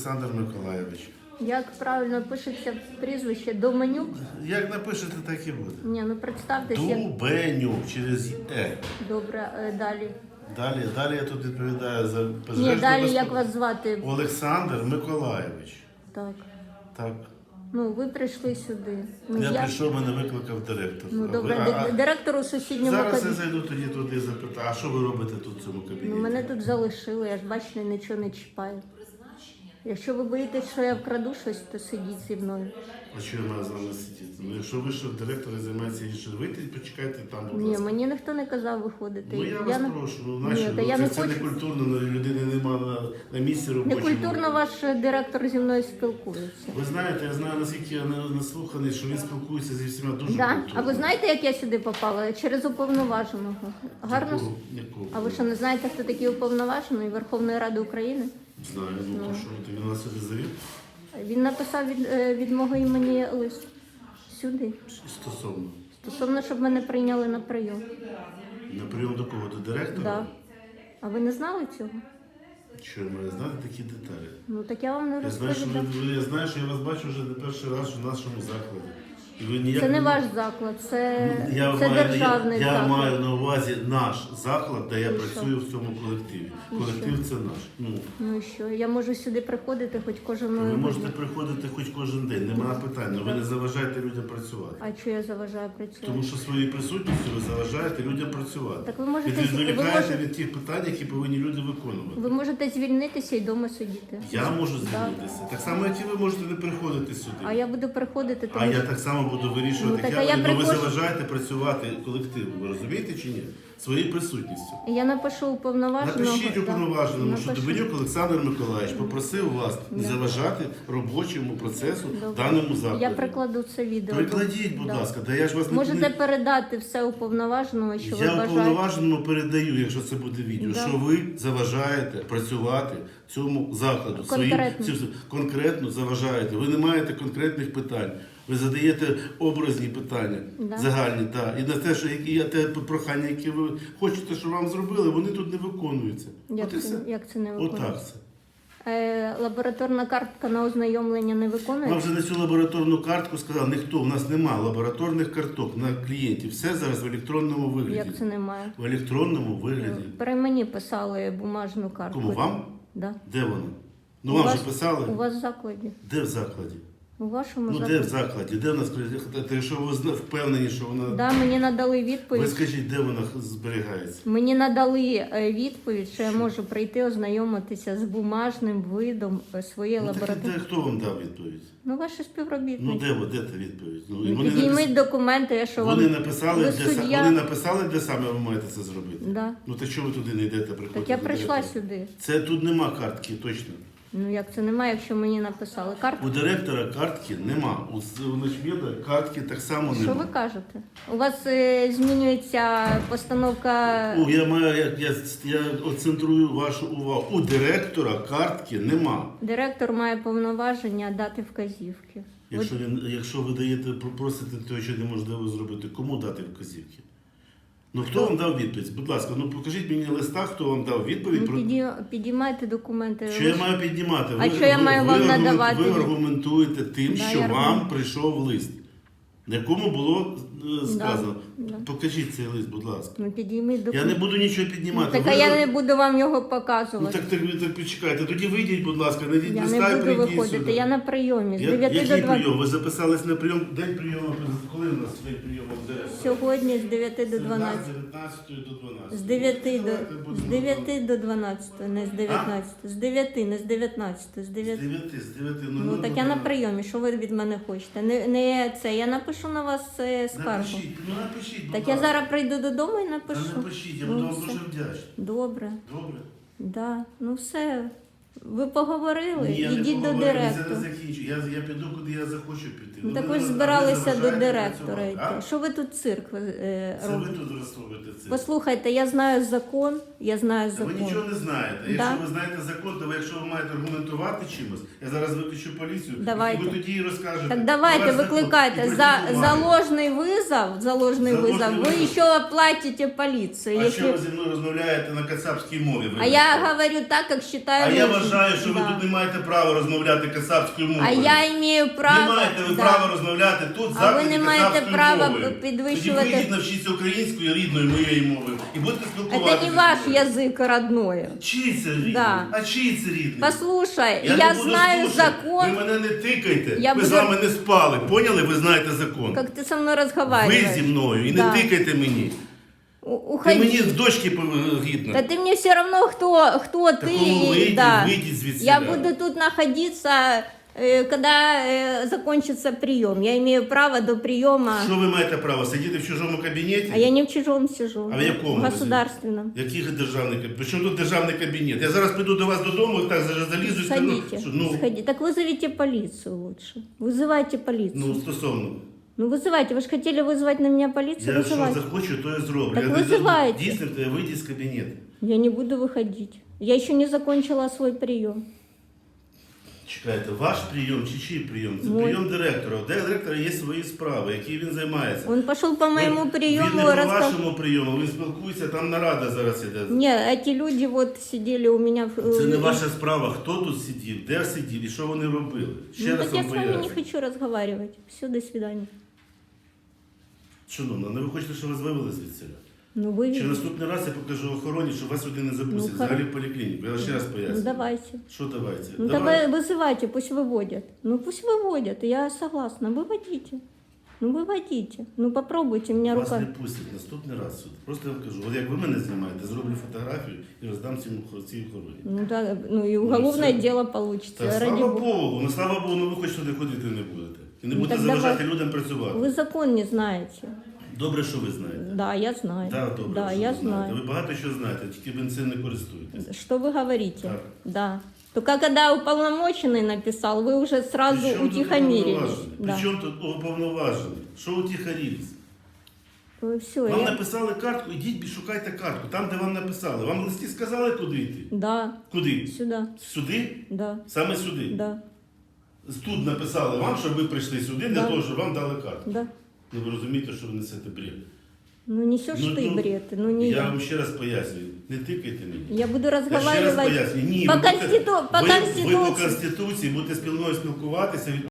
Олександр Миколайович. Як правильно пишеться прізвище Доменюк? Як напишете, так і буде. Ні, ну представтесь, як Дубенюк через Е. добре е, далі. Далі, далі я тут відповідаю за Ні, пожежну далі безпеку. як вас звати? Олександр Миколайович. Так. Так. Ну, ви прийшли сюди. Ну, Я прийшов, мене викликав директор. Ну, А ви- добре, а- ди- директору сусіднього Зараз я кабінету. зайду тоді туди і запитаю, а що ви робите тут в цьому кабінеті? Ну, мене тут залишили, я ж бачите, нічого не чіпаю. Якщо ви боїтесь, що я вкраду щось, то сидіть зі мною. А що я маю з вами сидіти? Ну, якщо ви що директор і займається іншим, вийти, почекайте там, будь Ні, ласка. мені ніхто не казав виходити. Ну я вас не- прошу, ну Ні, наші, та ну, я це, не це хочу. не культурно, ну, людини нема на, на місці робочому. Некультурно ваш директор зі мною спілкується. Ви знаєте, я знаю, наскільки я не- наслуханий, що він спілкується зі всіма дуже Да? культурно. А ви знаєте, як я сюди попала? Через уповноваженого. Гарно? Якого? Якого? А ви що не знаєте, хто такий уповноважений Верховної Ради України? Знаю, ну, то що, то він нас сюди завів? Він написав від, е, від мого імені лист сюди. Стосовно. Стосовно, щоб мене прийняли на прийом. На прийом до кого? До директора? Да. А ви не знали цього? Що я маю знати такі деталі? Ну так я вам не Я знаю, що ви- я знаю, що я вас бачу вже не перший раз в нашому закладі. Ніяк Це не ваш заклад, це, Ну, Я, це маю, державний я, я заклад. маю на увазі наш заклад, де я І працюю в цьому колективі. Колектив це наш. Ну, Ну і що? Я можу сюди приходити хоч кожен день. ви можете приходити хоч кожен день, немає питань, але ви не заважаєте людям працювати. А що я заважаю працювати? Тому що своєю присутністю ви заважаєте людям працювати. Так ви можете- І відволікаєте можете- від тих питань, які повинні люди виконувати. Ви можете звільнитися і вдома сидіти. Я можу звільнитися. Так само, як і ви можете не приходити сюди. А я буду приходити, тому А я так само буду вирішувати, Ну, так, як я, я ви приходжу- заважаєте працювати колективу. Ви розумієте чи ні? Своєю присутністю. я напишу уповноваженого. Напишіть уповноваженому, що. Дубенюк Олександр Миколаївич попросив вас не заважати робочому процесу в даному закладі. Я прикладу це відео. Прикладіть, будь Да. ласка, да я ж вас не Можете не- передати все уповноваженому, що ви я уповноваженому передаю, якщо це буде відео, Да. що ви заважаєте працювати цьому закладу. Своїм- Конкретно. цим- конкретно заважаєте. Ви не маєте конкретних питань. Ви задаєте образні питання, Да. загальні, та. І на те, що які є те прохання, які ви хочете, щоб вам зробили, вони тут не виконуються. Як От це, все. як це не виконується? Отак це. Е, лабораторна картка на ознайомлення не виконується? вже на цю лабораторну картку сказав, ніхто, у нас немає лабораторних карток на клієнтів. Все зараз в електронному вигляді. Як це немає? В електронному вигляді. При мені писали бумажну картку. Кому вам? Да. Де вона? Ну У вам вас- же писали? У вас в закладі. Де в закладі? У вашому Ну закладі. де в закладі? Де в нас Та Якщо ви впевнені, що вона. Да, мені надали відповідь. Ви скажіть, де вона зберігається? Мені надали е, відповідь, що я можу прийти ознайомитися з бумажним видом е, своєї Ну, так, лабораторії. де, хто вам дав відповідь? Ну, ваші Ну співробітники. де, ви- де та відповідь? Ну, і Ну, вони, Підійміть напис- документи, я що вони вам... написали, Ви де, са- суддя. вони написали, де саме ви маєте це зробити? Да. Ну так чого ви туди не йдете приходити? Так я прийшла сюди. Це тут нема картки, точно. Ну як це немає, якщо мені написали картку? У директора картки нема. У, у Ночмеда картки так само Що нема. ви кажете? У вас е, змінюється постановка. Ну, я маю, я, я, я оцентрую вашу увагу. У директора картки нема. Директор має повноваження дати вказівки. Якщо, він, якщо ви даєте, просите того, що неможливо зробити, кому дати вказівки? Ну хто вам дав відповідь? Будь ласка, ну покажіть мені листа, хто вам дав відповідь Ну, про піді... Підіймайте документи. що я маю піднімати. А що я маю вам ви, надавати? Ви аргументуєте тим, Да, що вам прийшов лист, в якому було е, сказано. да. Покажіть цей лист, будь ласка. Ну, підійміть Я не буду нічого піднімати. Так а Ви- я не буду вам його Ну показувати. так, так, так почекайте, тоді вийдіть, будь ласка, найдіть я листа не і буду прийдіть виходити. сюди. Я на прийомі з Я- 9 Який до 20. прийом? Ви записались на прийом? День прийому. Коли у нас день прийому? Де? Сьогодні з 9 до 12. З 19 до 12. З 9 Ну, до давайте з будемо 9 до 12, не з 19. З 9, не з 19, з З 9. 9, з 9. Ну, Ну так я на прийомі. Що ви від мене хочете? Не, не це. Я напишу на вас е, скаргу. Напишіть, ну напишіть, будь Так я ласка. зараз прийду додому і Та напишу. напишіть, я Ну, буду вам все. дуже вдячний. Добре, Добре? да. Ну все. Ви поговорили, Ні, я не ідіть до поговорю, я директора. закінчу. Я, я піду, куди я захочу піти. Ну, ви ви ж не збиралися до заважаєте директора працювати. йти. Що ви тут цирк е, А? Це ви робите? тут розсловуєте це. Послухайте, я знаю закон, я знаю Ви закон. нічого не знаєте. Да. Якщо ви знаєте закон, то ви, якщо ви маєте аргументувати чимось, я зараз виключу поліцію, Давайте. і ви тоді і розкажете. Так давайте, Ваш закон, викликайте за, прийдіть до за мене. ложний визов, за ложний За визов, ложний ви визов. ще платите поліції. А Якщо... що ви зі мною розмовляєте на кацапській мові? А вибачте? я говорю так, як А я нужным вважаю, що ви Да. тут не маєте права розмовляти касапською мовою. А я имею право... Не маєте ви да. права розмовляти тут А ви закладі не маєте касапською права мовою. підвищувати- Тоді поїдіть навчіться українською рідною моєю мовою і будете спілкуватися. Это не ваш язык родной. Чий це рідний? Да. А чий це рідний? Послушай, Я, я, не буду знаю слушати. закон, Ви мене не тикайте. Я ви буду- з вами не спали. Поняли? Ви знаєте закон. как ты со мной Ви разговариваешь. зі мною і Да. не тикайте мені. У- Ти Уходи. мені з дочки пов- гідно. Да ты мне все равно, кто, кто ты. Такому вийдіть, да. вийдіть звідси. Я буду тут находиться, э, когда э, закончится прием. Я имею право до приема. Що ви маєте право? Сидіти в чужому кабінеті? А я не в чужом сижу. А в якому В ви государственном. Який державний кабінет? Причому тут державний кабінет? Я зараз піду до вас додому і так за- залізу і скажу, Сходите. що, ну, Сходите. Так вызовите полицию лучше. Вызывайте полицию. ну, стосовно. Ну вызывайте. Вы же хотели вызвать на меня полицию? Я що вызывайте. захочу, то і зроблю. Так я визивайте. Дійсно, то я вийду з кабінету. Я не буду выходить. Я еще не закончила свой прием. Чекайте, ваш прийом чи чий прийом? Це Мой. прийом директора. У директора є свої справи, які він займається. Он пошел по моему Він- приему. Він не по раска- вашому прийому, він спілкується, там нарада зараз іде. Не, эти люди вот сидели у меня в... Це не ваша справа, хто тут сидів, де сидів і що вони робили. Ще ну, раз так я вам с вами не поясню. хочу разговаривать. Все, до свидания. Шановна, не ви хочете, щоб вас вивели звідси? Ну вы Чи видите. наступний раз я покажу охороні, що вас сюди не запустять, Ну, взагалі хоро- в поліклініку. Я ще раз Ну поясню. давайте. Що давайте? Ну Давай. давай вызывайте, пусть выводят. Ну пусть выводят, я согласна. Выводите. Ну выводите. Ну попробуйте меня Вас не руками. пустять наступний раз сюди. Просто я вам кажу, от як ви мене знімаєте, зроблю фотографію і роздам цьому цій охороні. Ну да, ну и уголовное всё. дело получится. Та ради слава бога. Богу, ну слава Богу, ну ви хоч сюди ходити не будете. І не Ну, будете так заважати давай. людям працювати. Вы закон не знаете. Добре, що ви знаєте. Да, я знаю. Так, добре, да, що я ви знаєте. знаю. Ви багато що знаєте, тільки ви цим не користуєтесь. Что вы говорите? Так. Да. Только когда уполномоченный написал, вы уже сразу Причому тут утихомирились. уповноважений? Да. Причому тут уповноважений? Що утихарілись? Все, Вам я... написали картку, ідіть і шукайте картку, там, де вам написали. Вам в листі сказали, куди йти? Да, Куди? сюда, Сюди? да, Саме сюди. да, Тут написали вам, щоб ви прийшли сюди, для Да. того, щоб вам дали карту. да. Ну ви розумієте, що ви несете бред. Ну несешь Ну, ты ну, бред, ну не Я я. вам ще раз пояснюю, не тикайте мені. Я буду Я ще раз разговаривать пояснюю. Ні, по, ви будете- конститу... по ви, ви по конституции. Конституції будете спільною спілкуватися,